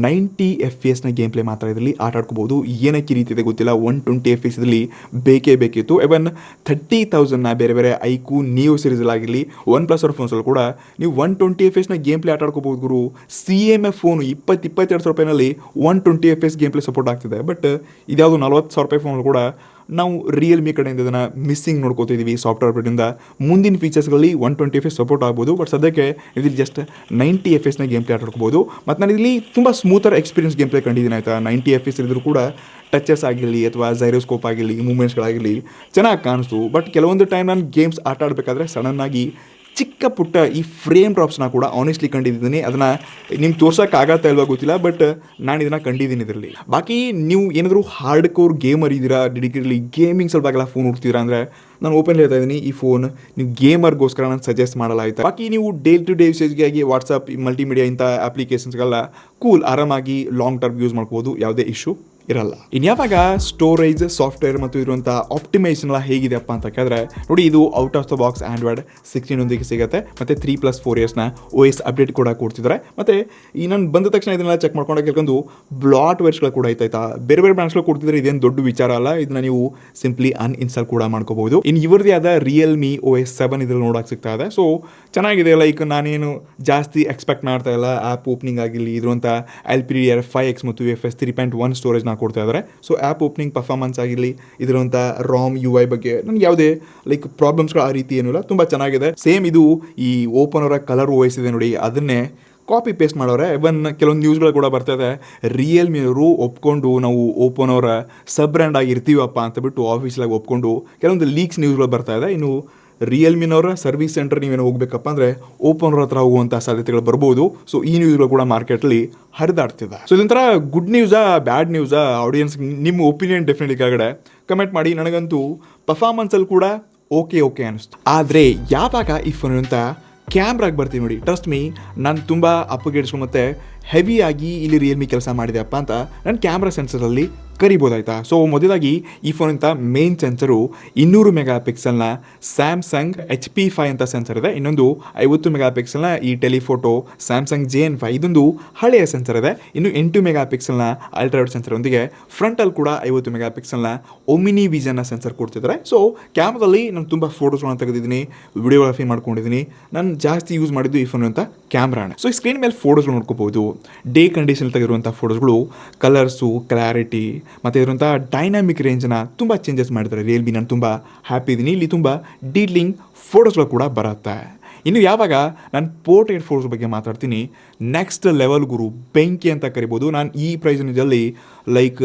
ನೈಂಟಿ ಎಫ್ ಪಿ ಎಸ್ನ ಗೇಮ್ ಪ್ಲೇ ಮಾತ್ರ ಇದರಲ್ಲಿ ಆಟ ಆಡ್ಕೋಬೋದು. ಏನಕ್ಕೆ ರೀತಿ ಇದೆ ಗೊತ್ತಿಲ್ಲ ಒನ್ ಟ್ವೆಂಟಿ ಎಫ್ ಎಸ್ ಇದರಲ್ಲಿ ಬೇಕೇ ಬೇಕಿತ್ತು. ಎವನ್ ಥರ್ಟಿ ತೌಸಂಡ್ನ ಬೇರೆ ಬೇರೆ ಐಕು ನಿಯೋ ಸೀರೀಸಲ್ಲಾಗಿರಲಿ ಒನ್ ಪ್ಲಸ್ ಅವ್ರ ಫೋನ್ಸಲ್ಲಿ ಕೂಡ ನೀವು ಒನ್ ಟ್ವೆಂಟಿ ಎಫ್ ಎಸ್ನ ಗೇಮ್ ಪ್ಲೇ ಆಟ ಆಡ್ಕೋಬೋದು ಗುರು. ಸಿ ಎಂ ಎಫ್ ಫೋನು ಇಪ್ಪತ್ತು, ಇಪ್ಪತ್ತೆರಡು ಸಾವಿರ ರೂಪಾಯಿನಲ್ಲಿ one twenty F S game play support ಆಗ್ತಿದೆ. ಬಟ್ ಇದ್ಯಾವುದು ನಲ್ವತ್ತು ಸಾವಿರ ರೂಪಾಯಿ ಫೋನ್ ಕೂಡ ನಾವು ರಿಯಲ್ಮಿ ಕಡೆಯಿಂದ ಇದನ್ನು ಮಿಸ್ಸಿಂಗ್ ನೋಡ್ಕೋತಿದ್ದೀವಿ ಸಾಫ್ಟ್ವೇರ್ ಬಿಟ್ಟಿಂದ ಮುಂದಿನ ಫೀಚರ್ಸ್ಗಳಲ್ಲಿ one twenty F S support ಆಗ್ಬೋದು ಬಟ್ ಸದ್ಯಕ್ಕೆ ಇದ್ರಲ್ಲಿ ಜಸ್ಟ್ ನೈಂಟಿ ಎಫ್ ಎಸ್ನ ಗೇಮ್ ಪ್ಲೇ ಆಟಾಡ್ಕೋಬೋದು. ಮತ್ತು ನಾನು ಇಲ್ಲಿ ತುಂಬ ಸ್ಮೂತರ್ ಎಕ್ಸ್ಪೀರಿಯನ್ಸ್ ಗೇಮ್ ಪ್ಲೇ ಕಂಡಿದ್ದೀನಿ ಆಯಿತಾ. ನೈಂಟಿ ಎಫ್ ಎಸ್ ಇದ್ರೂ ಕೂಡ ಟಚಸ್ ಆಗಿರಲಿ ಅಥವಾ ಜೈರೋಸ್ಕೋಪ್ ಆಗಿರಲಿ ಮೂಮೆಂಟ್ಸ್ಗಳಾಗಿರಲಿ ಚೆನ್ನಾಗಿ ಕಾಣಿಸ್ತು. ಬಟ್ ಕೆಲವೊಂದು ಟೈಮ್ ನಾನು ಗೇಮ್ಸ್ ಆಟ ಆಡಬೇಕಾದ್ರೆ ಸಡನ್ನಾಗಿ ಚಿಕ್ಕ ಪುಟ್ಟ ಈ ಫ್ರೇಮ್ ಡ್ರಾಪ್ಸ್ನ ಕೂಡ ಆನೆಸ್ಟ್ಲಿ ಕಂಡಿದ್ದೀನಿ. ಅದನ್ನು ನಿಮ್ಗೆ ತೋರ್ಸೋಕ್ಕಾಗತ್ತಾ ಇಲ್ವಾ ಗೊತ್ತಿಲ್ಲ ಬಟ್ ನಾನು ಇದನ್ನು ಕಂಡಿದ್ದೀನಿ ಇದರಲ್ಲಿ. ಬಾಕಿ ನೀವು ಏನಾದರೂ ಹಾರ್ಡ್ ಕೋರ್ ಗೇಮರ್ ಇದ್ದೀರಾ ಡೆಡಿಕೇಟ್ಲಿ ಗೇಮಿಂಗ್ ಸ್ವಲ್ಪ ಎಲ್ಲ ಫೋನ್ ಹುಡ್ತೀರಾ ಅಂದರೆ ನಾನು ಓಪನ್ ಹೇಳ್ತಾ ಇದ್ದೀನಿ, ಈ ಫೋನ್ ನೀವು ಗೇಮರ್ಗೋಸ್ಕರ ನಾನು ಸಜೆಸ್ಟ್ ಮಾಡಲ್ಲ ಆಯ್ತಾ ಬಾಕಿ ನೀವು ಡೇ ಟು ಡೇ ಯೂಸೇಜ್ಗಾಗಿ ವಾಟ್ಸಪ್ ಮಲ್ಟಿಮೀಡಿಯಾ ಇಂಥ ಅಪ್ಲಿಕೇಶನ್ಸ್ಗೆಲ್ಲ ಕೂಲ್ ಆರಾಮಾಗಿ ಲಾಂಗ್ ಟರ್ಮ್ ಯೂಸ್ ಮಾಡ್ಬೋದು, ಯಾವುದೇ ಇಶ್ಯೂ ಇರಲ್ಲ. ಇನ್ನು ಯಾವಾಗ ಸ್ಟೋರೇಜ್ ಸಾಫ್ಟ್ವೇರ್ ಮತ್ತು ಇರುವಂಥ ಆಪ್ಟಿಮೈಸೇಷನ್ ಎಲ್ಲ ಹೇಗಿದೆಯಪ್ಪ ಅಂತ ಕೇಳಿದ್ರೆ, ನೋಡಿ ಇದು out of the box Android sixteen ಒಂದಿಗೆ ಸಿಗುತ್ತೆ. ಮತ್ತೆ ತ್ರೀ ಪ್ಲಸ್ ಫೋರ್ ಇಯರ್ಸ್ನ ಓ ಎಸ್ ಅಪ್ಡೇಟ್ ಕೂಡ ಕೊಡ್ತಿದ್ದಾರೆ. ಮತ್ತೆ ಈ ನಾನು ಬಂದ ತಕ್ಷಣ ಇದನ್ನೆಲ್ಲ ಚೆಕ್ ಮಾಡ್ಕೊಂಡಾಗ ಕೆಲವೊಂದು ಬ್ಲಾಟ್ ವೇರ್ಸ್ಗಳು ಕೂಡ ಆಯ್ತಾಯ್ತಾ ಬೇರೆ ಬೇರೆ ಬ್ರ್ಯಾಂಡ್ಸ್ಗಳು ಕೊಡ್ತಿದ್ರೆ ಇದೇನು ದೊಡ್ಡ ವಿಚಾರ ಅಲ್ಲ. ಇದನ್ನ ನೀವು ಸಿಂಪ್ಲಿ ಅನ್ಇನ್ಸ್ಟಾಲ್ ಕೂಡ ಮಾಡ್ಕೋಬಹುದು. ಇನ್ ಇವರದೇ ಆದ ರಿಯಲ್ಮಿ ಓ ಎಸ್ ಸೆವೆನ್ ಇದ್ರಲ್ಲಿ ನೋಡಕ್ ಸಿಗ್ತಾ ಇದೆ. ಸೊ ಚೆನ್ನಾಗಿದೆ. ಲೈಕ್ ನಾನೇನು ಜಾಸ್ತಿ ಎಕ್ಸ್ಪೆಕ್ಟ್ ಮಾಡ್ತಾ ಇಲ್ಲ. ಆ್ಯಪ್ ಓಪನಿಂಗ್ ಆಗಿರಲಿ ಇದ್ರಂಥ L P D R five X ಮತ್ತು F S three point one ಸ್ಟೋರೇಜ್ನ ಕೊಡ್ತಾ ಇದ್ದಾರೆ ಸೊ ಆ್ಯಪ್ ಓಪನಿಂಗ್ ಪರ್ಫಾರ್ಮೆನ್ಸ್ ಆಗಿರಲಿ ಇದರಂಥ ರಾಮ್ ಯು ಐ ಬಗ್ಗೆ ನನಗೆ ಯಾವುದೇ ಲೈಕ್ ಪ್ರಾಬ್ಲಮ್ಸ್ಗಳು ಆ ರೀತಿ ಏನಿಲ್ಲ. ಇಲ್ಲ ತುಂಬ ಚೆನ್ನಾಗಿದೆ. ಸೇಮ್ ಇದು ಈ ಓಪನ್ ಅವರ ಕಲರ್ ಇದೆ ನೋಡಿ. ಅದನ್ನೇ ಕಾಪಿ ಪೇಸ್ಟ್ ಮಾಡೋರೆ. ಇವನ್ ಕೆಲವೊಂದು ನ್ಯೂಸ್ಗಳು ಕೂಡ ಬರ್ತದೆ ರಿಯಲ್ಮಿಯವರು ಒಪ್ಕೊಂಡು ನಾವು ಓಪನ್ ಅವರ ಸಬ್ ಬ್ರ್ಯಾಂಡ್ ಆಗಿರ್ತೀವಪ್ಪ ಅಂತ ಬಿಟ್ಟು ಆಫೀಸಲಾಗಿ ಒಪ್ಕೊಂಡು ಕೆಲವೊಂದು ಲೀಕ್ಸ್ ನ್ಯೂಸ್ಗಳು ಬರ್ತಾ ಇದೆ ಇನ್ನು ರಿಯಲ್ಮಿನವರ ಸರ್ವಿಸ್ ಸೆಂಟರ್ ನೀವೇನು ಹೋಗ್ಬೇಕಪ್ಪ ಅಂದರೆ ಓಪನ್ ಅವ್ರ ಹತ್ರ ಹೋಗುವಂಥ ಸಾಧ್ಯತೆಗಳು ಬರ್ಬೋದು. ಸೊ ಈ ನ್ಯೂಸ್ಗಳು ಕೂಡ ಮಾರ್ಕೆಟಲ್ಲಿ ಹರಿದಾಡ್ತಿದೆ. ಸೊ ಇದೊಂಥರ ಗುಡ್ ನ್ಯೂಸಾ ಬ್ಯಾಡ್ ನ್ಯೂಸಾ ಆಡಿಯನ್ಸ್ ನಿಮ್ಮ ಒಪಿನಿಯನ್ ಡೆಫಿನೆಟ್ಲಿ ಕೆಳಗಡೆ ಕಮೆಂಟ್ ಮಾಡಿ. ನನಗಂತೂ ಪರ್ಫಾರ್ಮೆನ್ಸಲ್ಲಿ ಕೂಡ ಓಕೆ ಓಕೆ ಅನಿಸ್ತು ಆದರೆ, ಯಾವಾಗ ಈ ಫೋನ್ ಅಂತ ಕ್ಯಾಮ್ರಾಗೆ ಬರ್ತೀನಿ ನೋಡಿ ಟ್ರಸ್ಟ್ ಮೀ ನಾನು ತುಂಬ ಅಪ್ಗ್ರೇಡ್ಸ್ಕೊಂಡು ಮತ್ತು ಹೆವಿಯಾಗಿ ಇಲ್ಲಿ ರಿಯಲ್ಮಿ ಕೆಲಸ ಮಾಡಿದೆಪ್ಪ ಅಂತ ನನ್ನ ಕ್ಯಾಮ್ರಾ ಸೆನ್ಸರಲ್ಲಿ ಕರಿಬೋದಾಯ್ತಾ? ಸೊ ಮೊದಲಾಗಿ ಈ ಫೋನ್ ಅಂತ ಮೇನ್ ಸೆನ್ಸರು ಇನ್ನೂರು ಮೆಗಾ ಪಿಕ್ಸೆಲ್ನ ಸ್ಯಾಮ್ಸಂಗ್ ಎಚ್ ಪಿ ಫೈವ್ ಅಂತ ಸೆನ್ಸರ್ ಇದೆ. ಇನ್ನೊಂದು ಐವತ್ತು ಮೆಗಾ ಪಿಕ್ಸೆಲ್ನ ಈ telephoto Samsung J N five ಇದೊಂದು ಹಳೆಯ ಸೆನ್ಸರ್ ಇದೆ. ಇನ್ನು ಎಂಟು ಮೆಗಾ ಪಿಕ್ಸೆಲ್ನ ಅಲ್ಟ್ರಾವೈಡ್ ಸೆನ್ಸರ್ನೊಂದಿಗೆ ಫ್ರಂಟಲ್ಲಿ ಕೂಡ ಐವತ್ತು ಮೆಗಾ ಪಿಕ್ಸೆಲ್ನ ಒಮಿನಿ ವಿಷನ್ನ ಸೆನ್ಸರ್ ಕೊಡ್ತಿದ್ದಾರೆ ಸೊ ಕ್ಯಾಮ್ರಾದಲ್ಲಿ ನಾನು ತುಂಬ ಫೋಟೋಸ್ಗಳನ್ನ ತೆಗೆದಿದ್ದೀನಿ ವಿಡಿಯೋಗ್ರಫಿ ಮಾಡ್ಕೊಂಡಿದ್ದೀನಿ ನಾನು ಜಾಸ್ತಿ ಯೂಸ್ ಮಾಡಿದ್ದು ಈ ಫೋನ್ ಅಂತ ಕ್ಯಾಮ್ರಾನ ಸೊ ಈ ಸ್ಕ್ರೀನ್ ಮೇಲೆ ಫೋಟೋಸ್ಗಳು ನೋಡ್ಕೋಬೋದು. ಡೇ ಕಂಡೀಷನ್ ತೆಗೆದಿರುವಂಥ ಫೋಟೋಸ್ಗಳು ಕಲರ್ಸು ಕ್ಲಾರಿಟಿ ಮತ್ತು ಇದರಂಥ ಡೈನಾಮಿಕ್ ರೇಂಜನ್ನ ತುಂಬ ಚೇಂಜಸ್ ಮಾಡಿದ್ದಾರೆ ರಿಯಲ್ಮಿ ನಾನು ತುಂಬ ಹ್ಯಾಪಿ ಇದ್ದೀನಿ ಇಲ್ಲಿ ತುಂಬ ಡೀಟ್ಲಿಂಗ್ ಫೋಟೋಸ್ಗಳು ಕೂಡ ಬರುತ್ತೆ. ಇನ್ನು ಯಾವಾಗ ನಾನು ಪೋರ್ಟ್ರೇಟ್ ಫೋಟೋಸ್ ಬಗ್ಗೆ ಮಾತಾಡ್ತೀನಿ ನೆಕ್ಸ್ಟ್ ಲೆವೆಲ್ ಗುರು ಬೆಂಕಿ ಅಂತ ಕರಿಬೋದು. ನಾನು ಈ ಪ್ರೈಸ್ನಲ್ಲಿ ಲೈಕ್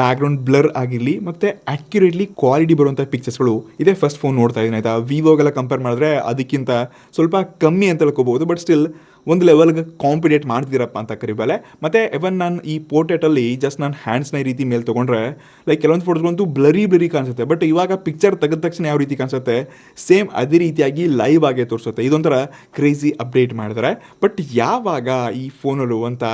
ಬ್ಯಾಕ್ಗ್ರೌಂಡ್ ಬ್ಲರ್ ಆಗಿರಲಿ ಮತ್ತು ಆ್ಯಕ್ಯುರೇಟ್ಲಿ ಕ್ವಾಲಿಟಿ ಬರುವಂಥ ಪಿಕ್ಚರ್ಸ್ಗಳು ಇದೇ ಫಸ್ಟ್ ಫೋನ್ ನೋಡ್ತಾ ಇದ್ದೀನಿ ಆಯಿತಾ? ವಿವೋಗೆಲ್ಲ ಕಂಪೇರ್ ಮಾಡಿದ್ರೆ ಅದಕ್ಕಿಂತ ಸ್ವಲ್ಪ ಕಮ್ಮಿ ಅಂತ ಹೇಳ್ಕೋಬೋದು ಬಟ್ ಸ್ಟಿಲ್ ಒಂದು ಲೆವೆಲ್ಗೆ ಕಾಂಪಿಡೇಟ್ ಮಾಡ್ತಿದ್ದೀರಪ್ಪ ಅಂತ ಕರಿಬಲೆ. ಮತ್ತು ಎವನ್ ನಾನು ಈ ಪೋರ್ಟ್ರೇಟಲ್ಲಿ ಜಸ್ಟ್ ನಾನು ಹ್ಯಾಂಡ್ಸ್ನ ಈ ರೀತಿ ಮೇಲೆ ತೊಗೊಂಡ್ರೆ ಲೈಕ್ ಕೆಲವೊಂದು ಫೋಟೋಸ್ಗಂತೂ ಬ್ಲರಿ ಬ್ಲರಿ ಕಾಣಿಸುತ್ತೆ. ಬಟ್ ಇವಾಗ ಪಿಕ್ಚರ್ ತೆಗೆದ ತಕ್ಷಣ ಯಾವ ರೀತಿ ಕಾಣಿಸುತ್ತೆ? ಸೇಮ್ ಅದೇ ರೀತಿಯಾಗಿ ಲೈವ್ ಆಗೇ ತೋರಿಸುತ್ತೆ. ಇದೊಂಥರ ಕ್ರೇಜಿ ಅಪ್ಡೇಟ್ ಮಾಡಿದ್ದಾರೆ ಬಟ್ ಯಾವಾಗ ಈ ಫೋನಲ್ಲೂ ಅಂತ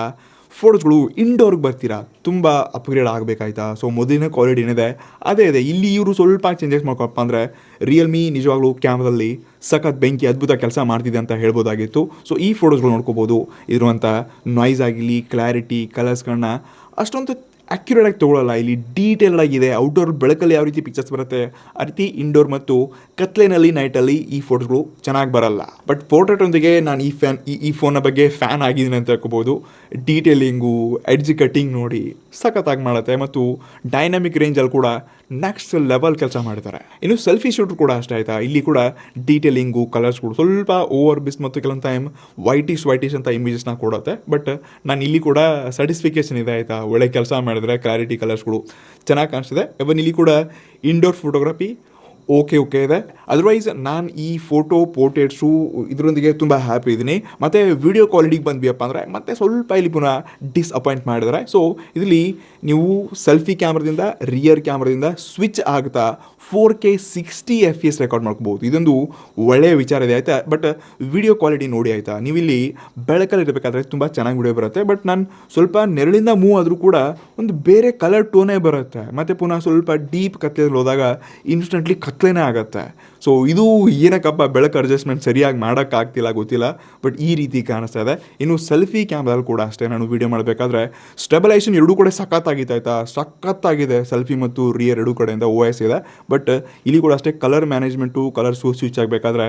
ಫೋಟೋಸ್ಗಳು ಇಂಡೋರ್ಗೆ ಬರ್ತೀರಾ? ತುಂಬ ಅಪ್ಗ್ರೇಡ್ ಆಗಬೇಕಾಯ್ತಾ? ಸೊ ಮೊದಲಿನ ಕ್ವಾಲಿಟಿ ಏನಿದೆ? ಅದೇ ಇದೆ ಇಲ್ಲಿ ಇವರು ಸ್ವಲ್ಪ ಚೇಂಜಸ್ ಮಾಡ್ಕೊಪ್ಪ ಅಂದರೆ ರಿಯಲ್ಮಿ ನಿಜವಾಗ್ಲೂ ಕ್ಯಾಮ್ರಾದಲ್ಲಿ ಸಖತ್ ಬೆಂಕಿ ಅದ್ಭುತ ಕೆಲಸ ಮಾಡ್ತಿದೆ ಅಂತ ಹೇಳ್ಬೋದಾಗಿತ್ತು. ಸೊ ಈ ಫೋಟೋಸ್ಗಳು ನೋಡ್ಕೋಬೋದು. ಇರುವಂಥ ನಾಯ್ಸ್ ಆಗಿರಲಿ ಕ್ಲಾರಿಟಿ ಕಲರ್ಸ್ಗಳನ್ನ ಅಷ್ಟೊಂದು ಆ್ಯಕ್ಯುರೇಟ್ ಆಗಿ ತೊಗೊಳ್ಳಲ್ಲ ಇಲ್ಲಿ ಡೀಟೇಲ್ಡ್ ಆಗಿದೆ. ಔಟ್ಡೋರ್ ಬೆಳಕಲ್ಲಿ ಯಾವ ರೀತಿ ಪಿಕ್ಚರ್ಸ್ ಬರುತ್ತೆ? ಆ ರೀತಿ ಇಂಡೋರ್ ಮತ್ತು ಕತ್ಲೆನಲ್ಲಿ ನೈಟಲ್ಲಿ ಈ ಫೋಟೋಗಳು ಚೆನ್ನಾಗಿ ಬರಲ್ಲ. ಬಟ್ ಪೋರ್ಟ್ರೇಟೊಂದಿಗೆ ನಾನು ಈ ಫ್ಯಾನ್ ಈ ಈ ಫೋನ್ನ ಬಗ್ಗೆ ಫ್ಯಾನ್ ಆಗಿದ್ದೀನಿ ಅಂತ ಹೇಳ್ಕೋಬೋದು ಡೀಟೇಲಿಂಗು ಎಡ್ಜ್ ಕಟ್ಟಿಂಗ್ ನೋಡಿ ಸಖತ್ತಾಗಿ ಮಾಡುತ್ತೆ ಮತ್ತು ಡೈನಾಮಿಕ್ ರೇಂಜಲ್ಲಿ ಕೂಡ ನೆಕ್ಸ್ಟ್ ಲೆವೆಲ್ ಕೆಲಸ ಮಾಡ್ತಾರೆ. ಇನ್ನು ಸೆಲ್ಫಿ ಶೂಟ್ ಕೂಡ ಅಷ್ಟೇ ಆಯಿತಾ? ಇಲ್ಲಿ ಕೂಡ ಡೀಟೇಲಿಂಗು ಕಲರ್ಸ್ಗಳು ಸ್ವಲ್ಪ ಓವರ್ ಬಿಸ್ ಮತ್ತು ಕೆಲವೊಂದು ಟೈಮ್ ವೈಟಿಶ್ ವೈಟಿಶ್ ಅಂತ ಇಮೇಜಸ್ನ ಕೊಡುತ್ತೆ. ಬಟ್ ನಾನು ಇಲ್ಲಿ ಕೂಡ ಸ್ಯಾಟಿಸ್ಫಿಕೇಶನ್ ಇದೆ ಆಯಿತಾ? ಒಳ್ಳೆ ಕೆಲಸ ಮಾಡಿದ್ರೆ ಕ್ಲಾರಿಟಿ ಕಲರ್ಸ್ಗಳು ಚೆನ್ನಾಗಿ ಕಾಣಿಸ್ತಿದೆ. ಇವನ್ ಇಲ್ಲಿ ಕೂಡ ಇಂಡೋರ್ ಫೋಟೋಗ್ರಫಿ ಓಕೆ ಓಕೆ ಇದೆ. ಅದರ್ವೈಸ್ ನಾನು ಈ ಫೋಟೋ ಪೋರ್ಟ್ರೇಟ್ಸು ಇದರೊಂದಿಗೆ ತುಂಬ ಹ್ಯಾಪಿ ಇದ್ದೀನಿ ಮತ್ತು ವಿಡಿಯೋ ಕ್ವಾಲಿಟಿಗೆ ಬಂದ್ವಿಯಪ್ಪ ಅಂದರೆ ಮತ್ತೆ ಸ್ವಲ್ಪ ಇಲ್ಲಿ ಪುನಃ ಡಿಸಪಾಯಿಂಟ್ ಮಾಡಿದ್ದಾರೆ ಸೊ ಇದರಲ್ಲಿ ನೀವು ಸೆಲ್ಫಿ ಕ್ಯಾಮ್ರದಿಂದ ರಿಯರ್ ಕ್ಯಾಮ್ರದಿಂದ ಸ್ವಿಚ್ ಆಗ್ತಾ four K sixty F S record ಮಾಡ್ಕೋಬೋದು. ಇದೊಂದು ಒಳ್ಳೆಯ ವಿಚಾರ ಇದೆ, ಆಯಿತಾ? ಬಟ್ ವಿಡಿಯೋ ಕ್ವಾಲಿಟಿ ನೋಡಿ, ಆಯಿತಾ? ನೀವಿಲ್ಲಿ ಬೆಳಕಲ್ಲಿ ಇರಬೇಕಾದ್ರೆ ತುಂಬ ಚೆನ್ನಾಗಿ ವಿಡಿಯೋ ಬರುತ್ತೆ. ಬಟ್ ನಾನು ಸ್ವಲ್ಪ ನೆರಳಿಂದ ಮೂವ್ ಆದರೂ ಕೂಡ ಒಂದು ಬೇರೆ ಕಲರ್ ಟೋನೇ ಬರುತ್ತೆ. ಮತ್ತು ಪುನಃ ಸ್ವಲ್ಪ ಡೀಪ್ ಕತ್ಲೆಯಲ್ಲಿ ಹೋದಾಗ ಇನ್ಸ್ಟೆಂಟ್ಲಿ ಕತ್ಲೆನೇ ಆಗುತ್ತೆ. ಸೊ ಇದು ಏನಕ್ಕಪ್ಪ ಬೆಳಕು ಅಡ್ಜಸ್ಟ್ಮೆಂಟ್ ಸರಿಯಾಗಿ ಮಾಡೋಕ್ಕಾಗ್ತಿಲ್ಲ ಗೊತ್ತಿಲ್ಲ ಬಟ್ ಈ ರೀತಿ ಕಾಣಿಸ್ತಾ ಇದೆ. ಇನ್ನು ಸೆಲ್ಫಿ ಕ್ಯಾಮ್ರಾದಲ್ಲಿ ಕೂಡ ಅಷ್ಟೇ ನಾನು ವೀಡಿಯೋ ಮಾಡಬೇಕಾದ್ರೆ ಸ್ಟೆಬಲೈಸೇಷನ್ ಎರಡೂ ಕಡೆ ಸಖತ್ತಾಗಿತ್ತು ಆಯಿತಾ? ಸಖತ್ತಾಗಿದೆ ಸೆಲ್ಫಿ ಮತ್ತು ರಿಯರ್ ಎರಡೂ ಕಡೆಯಿಂದ ಓ ಎಸ್ ಇದೆ. ಬಟ್ ಇಲ್ಲಿ ಕೂಡ ಅಷ್ಟೇ ಕಲರ್ ಮ್ಯಾನೇಜ್ಮೆಂಟು ಕಲರ್ಸು ಸ್ವಿಚ್ ಆಗಬೇಕಾದ್ರೆ,